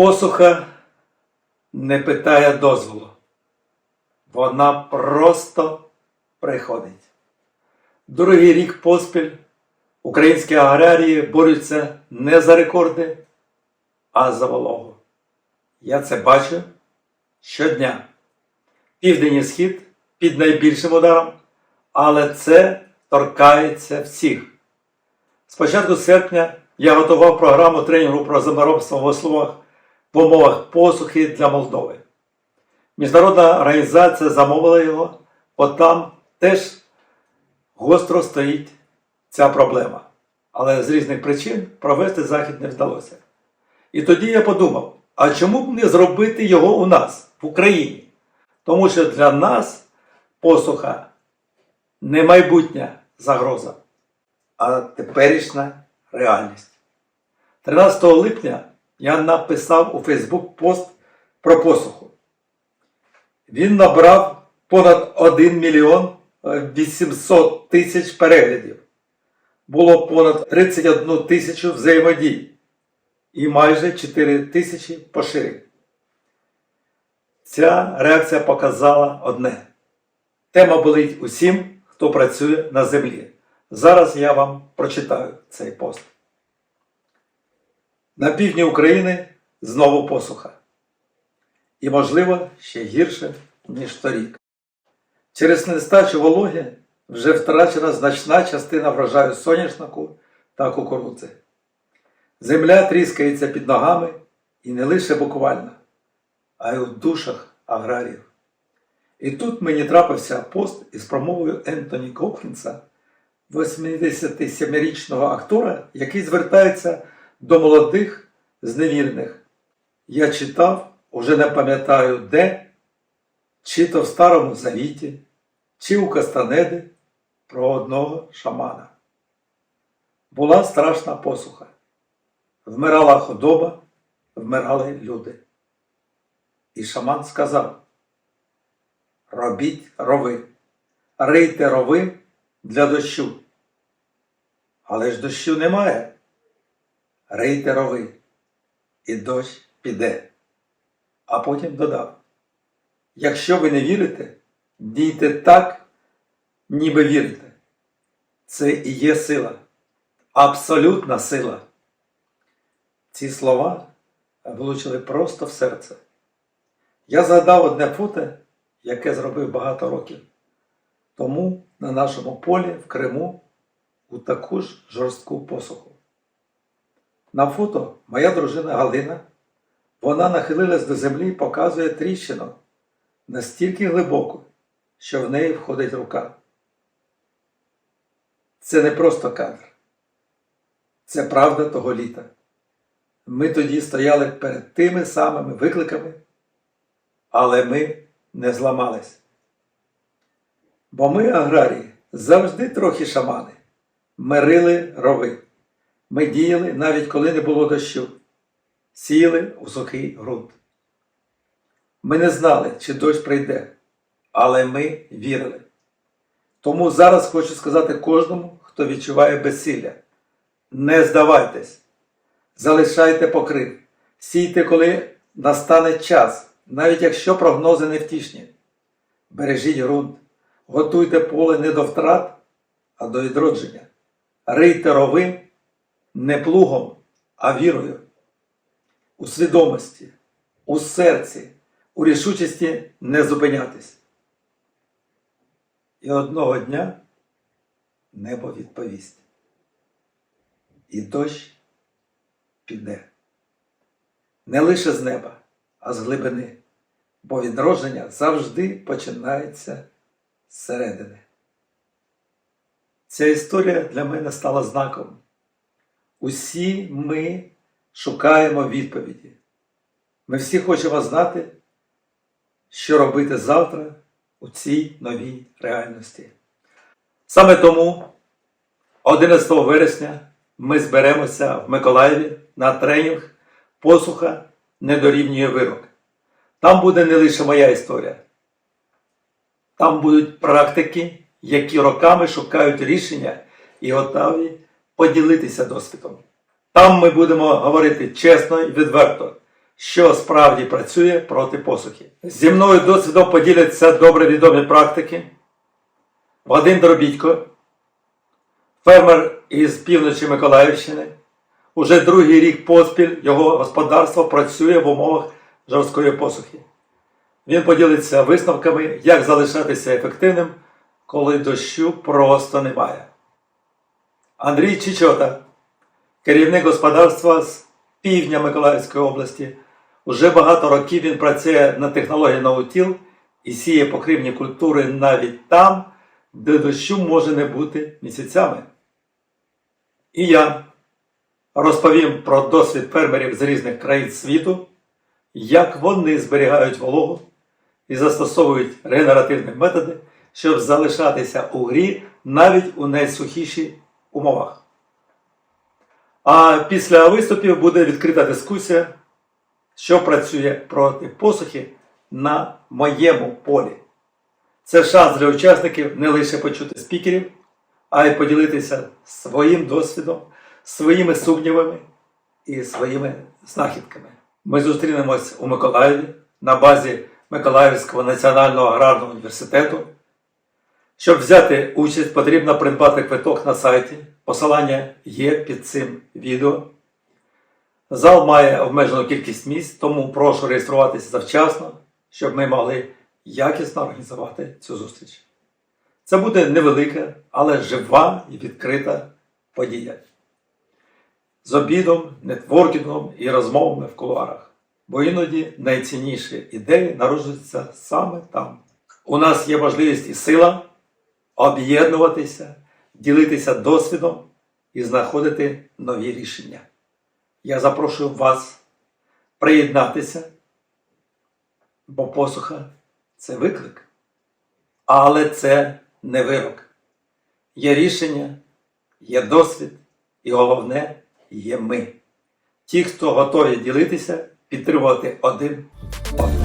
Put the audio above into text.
Посуха не питає дозволу. Вона просто приходить. Другий рік поспіль українські аграрії борються не за рекорди, а за вологу. Я це бачу щодня. Південь і схід під найбільшим ударом, але це торкається всіх. З початку серпня я готував програму тренінгу про землеробство в условах в умовах посухи для Молдови. Міжнародна організація замовила його, бо там теж гостро стоїть ця проблема. Але з різних причин провести захід не вдалося. І тоді я подумав: а чому б не зробити його у нас, в Україні? Тому що для нас посуха не майбутня загроза, а теперішня реальність. 13 липня я написав у Фейсбук пост про посуху. Він набрав понад 1 мільйон е, 800 тисяч переглядів. Було понад 31 тисячу взаємодій і майже 4 тисячі поширень. Ця реакція показала одне. Тема болить усім, хто працює на землі. Зараз я вам прочитаю цей пост. На півдні України знову посуха. І, можливо, ще гірше, ніж торік. Через нестачу вологи вже втрачена значна частина врожаю соняшнику та кукурудзи. Земля тріскається під ногами і не лише буквально, а й у душах аграріїв. І тут мені трапився пост із промовою Ентоні Копкінса, 87-річного актора, який звертається до молодих зневірених. Я читав, уже не пам'ятаю де, чи то в Старому Завіті, чи у Кастанеди про одного шамана. Була страшна посуха. Вмирала худоба, вмирали люди. І шаман сказав: Робіть рови, рийте рови для дощу. Але ж дощу немає. Рийте рови, і дощ піде. А потім додав: якщо ви не вірите, дійте так, ніби вірите. Це і є сила, абсолютна сила. Ці слова влучили просто в серце. Я згадав одне фото, яке зробив багато років. Тому на нашому полі в Криму у таку ж жорстку посуху. На фото моя дружина Галина. Вона нахилилась до землі і показує тріщину настільки глибоку, що в неї входить рука. Це не просто кадр. Це правда того літа. Ми тоді стояли перед тими самими викликами, але ми не зламались. Бо ми, аграрії, завжди трохи шамани. Ми рили рови. Ми діяли навіть коли не було дощу, сіяли у сухий ґрунт. Ми не знали, чи дощ прийде, але ми вірили. Тому зараз хочу сказати кожному, хто відчуває безсилля. Не здавайтесь, залишайте покрив, сійте, коли настане час, навіть якщо прогнози невтішні. Бережіть ґрунт, готуйте поле не до втрат, а до відродження. Рийте рови не плугом, а вірою. У свідомості, у серці, у рішучості не зупинятись. І одного дня небо відповість. І дощ піде. Не лише з неба, а з глибини, бо відродження завжди починається зсередини. Ця історія для мене стала знаком. Усі ми шукаємо відповіді. Ми всі хочемо знати, що робити завтра у цій новій реальності. Саме тому 11 вересня ми зберемося в Миколаєві на тренінг Посуха не дорівнює вирок. Там буде не лише моя історія. Там будуть практики, які роками шукають рішення і готові поділитися досвідом. Там ми будемо говорити чесно і відверто, що справді працює проти посухи. Зі мною досвідом поділяться добре відомі практики. Вадим Дробідько, фермер із півночі Миколаївщини. Уже другий рік поспіль його господарство працює в умовах жорсткої посухи. Він поділиться висновками, як залишатися ефективним, коли дощу просто немає. Андрій Чічота, керівник господарства з півдня Миколаївської області. Уже багато років він працює на технології наутіл і сіє покривні культури навіть там, де дощу може не бути місяцями. І я розповім про досвід фермерів з різних країн світу, як вони зберігають вологу і застосовують регенеративні методи, щоб залишатися у грі навіть у найсухіші умовах. А після виступів буде відкрита дискусія, що працює проти посухи на моєму полі. Це шанс для учасників не лише почути спікерів, а й поділитися своїм досвідом, своїми сумнівами і своїми знахідками. Ми зустрінемось у Миколаєві на базі Миколаївського національного аграрного університету. Щоб взяти участь, потрібно придбати квиток на сайті. Посилання є під цим відео. Зал має обмежену кількість місць, тому прошу реєструватися завчасно, щоб ми могли якісно організувати цю зустріч. Це буде невелика, але жива і відкрита подія. З обідом, нетворкінгом і розмовами в кулуарах. Бо іноді найцінніші ідеї народжуються саме там. У нас є можливість і сила об'єднуватися, ділитися досвідом і знаходити нові рішення. Я запрошую вас приєднатися, бо посуха це виклик, але це не вирок. Є рішення, є досвід, і головне є ми. Ті, хто готові ділитися, підтримувати один одного.